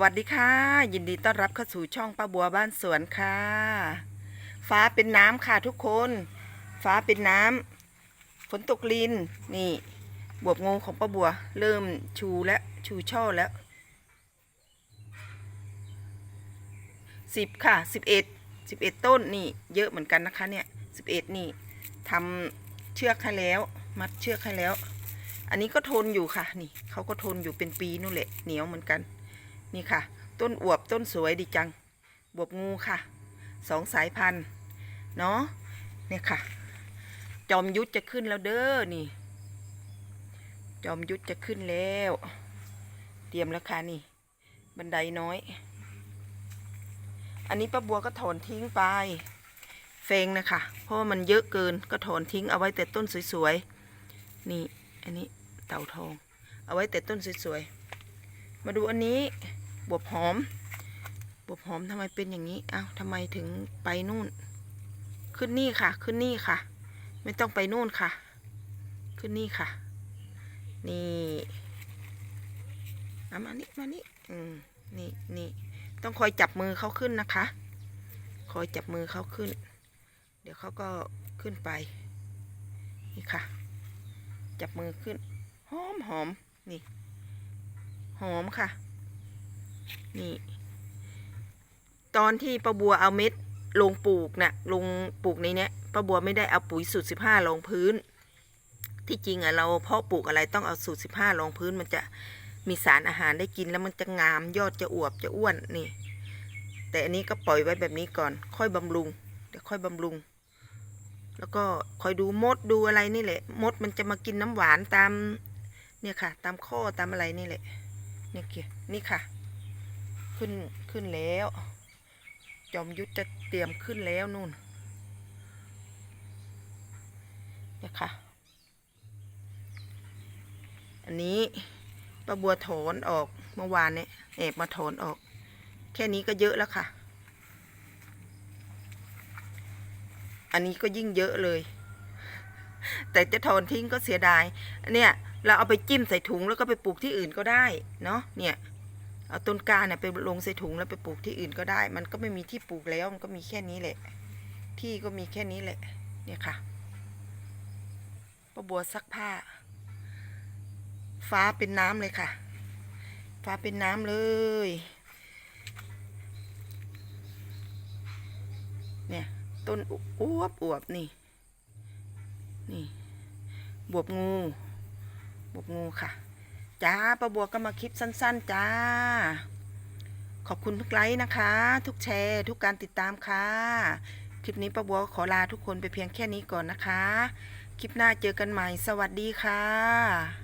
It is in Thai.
วัสดีค่ะ ยินดีต้อนรับเข้าสู่ช่องป้าบัวบ้านสวนค่ะ ฟ้าเป็นน้ำค่ะทุกคน ฟ้าเป็นน้ำฝนตกลินนี่ บวบงูของป้าบัว เริ่มชูแล้วชูช่อแล้วสิบค่ะสิบเอ็ดสิบเอ็ดต้นนี่ เยอะเหมือนกันนะคะเนี่ยสิบเอ็ดนี่ทำเชือกให้แล้ว มัดเชือกให้แล้ว อันนี้ก็ทนอยู่ค่ะ นี่เขาก็ทนอยู่เป็นปีนู่นแหละเหนียวเหมือนกัน นี่ค่ะ ต้นอวบต้นสวยดีจัง บวบงูค่ะ สองสายพันธุ์ เนาะเนี่ยค่ะ จอมยุทธจะขึ้นแล้วเด้อ นี่ จอมยุทธจะขึ้นแล้ว เตรียมแล้วค่ะนี่ บันไดน้อย อันนี้ป้าบัวก็ถอนทิ้งไป เฟงนะคะ เพราะว่ามันเยอะเกิน ก็ถอนทิ้งเอาไว้แต่ต้นสวยๆ นี่ อันนี้เต่าทอง เอาไว้แต่ต้นสวยๆ มาดูอันนี้ บวบหอม บวบหอมทำไมเป็นอย่างนี้ เอ้าทำไมถึงไปนู่น ขึ้นนี่ค่ะ ขึ้นนี่ค่ะ ไม่ต้องไปนู่นค่ะ ขึ้นนี่ค่ะ นี่เอามานี่มานี่อืมนี่นี่ต้องคอยจับมือเขาขึ้นนะคะ คอยจับมือเขาขึ้น เดี๋ยวเขาก็ขึ้นไป นี่ค่ะ จับมือขึ้น หอมหอมนี่ หอมค่ะ นี่ตอนที่ป้าบัวเอาเม็ดลงปลูกนะ่ะลงปลูกในเนี้ยป้าบัวไม่ได้เอาปุ๋ยสูตรสิบห้าลงพื้น ที่จริงอะเราเพาะปลูกอะไรต้องเอาสูตรสิบห้าลงพื้นมันจะมีสารอาหารได้กินแล้วมันจะงามยอดจะอวบจะอ้วนนี่ แต่อันนี้ก็ปล่อยไว้แบบนี้ก่อน ค่อยบำรุงเดี๋ยวค่อยบำรุง แล้วก็คอยดูมดดูอะไรนี่แหละ มดมันจะมากินน้ำหวานตาม เนี่ยค่ะ ตามข้อตามอะไรนี่แหละ เนี่ยเกี่ยนี่ค่ะ ขึ้นขึ้นแล้ว จอมยุทธจะเตรียมขึ้นแล้วนู่นเนี่ยค่ะอันนี้ป้าบัวถอนออกเมื่อวานเนี่ยแอบมาถอนออก แค่นี้ก็เยอะแล้วค่ะ อันนี้ก็ยิ่งเยอะเลย แต่จะถอนทิ้งก็เสียดายเนี่ยเราเอาไปจิ้มใส่ถุงแล้วก็ไปปลูกที่อื่นก็ได้เนาะเนี่ย เอาต้นกล้าเนี่ยไปลงใส่ถุงแล้วไปปลูกที่อื่นก็ได้ มันก็ไม่มีที่ปลูกแล้วมันก็มีแค่นี้แหละ ที่ก็มีแค่นี้แหละ เนี่ยค่ะป้าบัวซักผ้า ฟ้าเป็นน้ำเลยค่ะ ฟ้าเป็นน้ำเลย เนี่ยต้นอวบอวบนี่ นี่ บวบงู บวบงูค่ะ จ้าประบัวก็มาคลิปสั้น ๆ จ้า ขอบคุณทุกไลค์นะคะ ทุกแชร์ ทุกการติดตามค่ะ คลิปนี้ประบัวขอลาทุกคนไปเพียงแค่นี้ก่อนนะคะ คลิปหน้าเจอกันใหม่ สวัสดีค่ะ